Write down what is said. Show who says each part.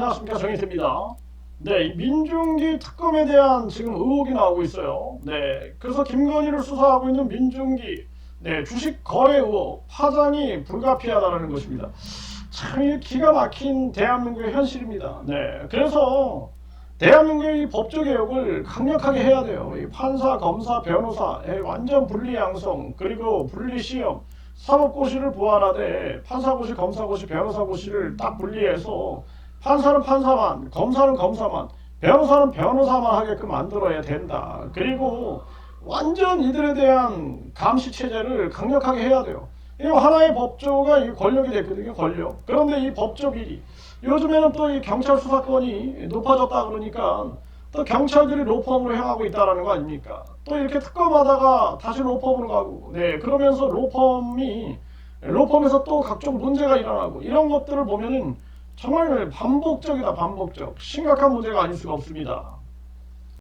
Speaker 1: 안녕하십니까 정희태입니다. 네, 이 민중기 특검에 대한 지금 의혹이 나오고 있어요. 네, 그래서 김건희를 수사하고 있는 민중기 네, 주식 거래 의혹 파장이 불가피하다는 것입니다. 참이 기가 막힌 대한민국의 현실입니다. 네, 그래서 대한민국의 이 법조 개혁을 강력하게 해야 돼요. 이 판사, 검사, 변호사 의 완전 분리 양성 그리고 분리 시험 사법고시를 보완하되 판사고시, 검사고시, 변호사고시를 딱 분리해서 판사는 판사만, 검사는 검사만, 변호사는 변호사만 하게끔 만들어야 된다. 그리고 완전 이들에 대한 감시 체제를 강력하게 해야 돼요. 이 하나의 법조가 이 권력이 됐거든요, 권력. 그런데 이 법조 비리 요즘에는 또 이 경찰 수사권이 높아졌다 그러니까 또 경찰들이 로펌으로 향하고 있다라는 거 아닙니까? 또 이렇게 특검하다가 다시 로펌으로 가고, 네 그러면서 로펌이 로펌에서 또 각종 문제가 일어나고 이런 것들을 보면은 정말 반복적이다 반복적 심각한 문제가 아닐 수가 없습니다.